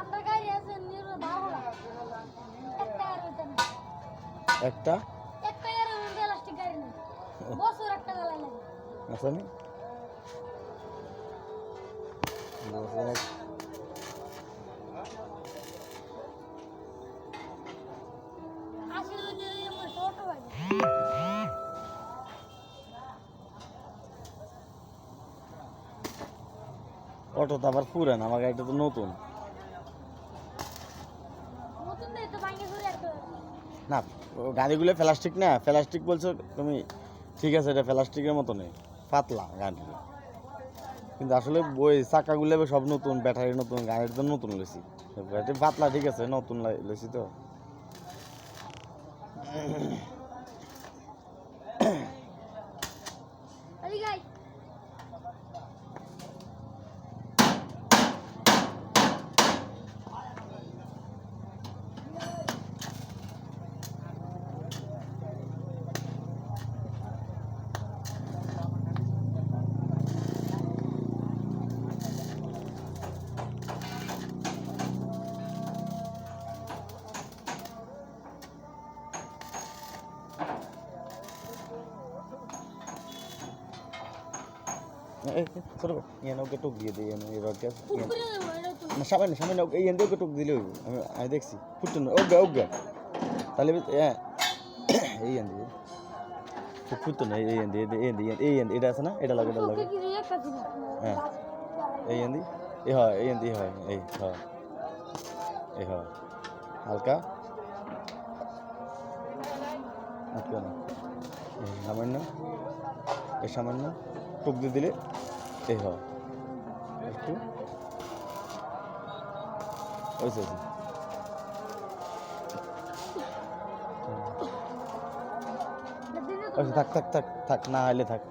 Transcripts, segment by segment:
আপনার গাড়ি আছে নিরো ভালো লাগে একটা আর ওইটা না একটা একটা আর ওই প্লাস্টিক গাড়ি নেই বছর একটা গালা লাগে আসেনি অটো তো আবার পুরান আমার গাড়িটা তো নতুন দিয়ে তো ভাঙে ঘুরে একটা না গাড়িগুলো প্লাস্টিক না প্লাস্টিক বলছো তুমি, ঠিক আছে, এটা প্লাস্টিকের মতো নেই পাতলা গাড়িগুলো কিন্তু আসলে ওই চাকাগুলো সব নতুন, ব্যাটারি নতুন, গাড়ির জন্য নতুন লেছি পাতলা, ঠিক আছে, নতুন লেছি তো। ইয়ে টুক দিয়ে দিই এই না সামনে সামনে এই টুক দিলে হইব। আমি আমি দেখছি। ওকে তাহলে হ্যাঁ। এই এই এটা আছে না? এটা লাগে এটা লাগে। হ্যাঁ। এই হয় এই হয় এই হয়। এই হয়। হালকা। আটকে না। সামান্য এ সামান্য টুক দিয়ে দিলে এই হয়। একটু। ওই থাক থাক থাক থাক না হলে থাক।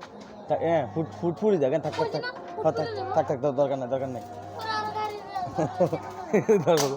হ্যাঁ ফুট ফুট ফুটি দেখেন থাক থাক থাক। হ্যাঁ, থাক থাক থাক থাক দরকার নাই দরকার নাই। দরকার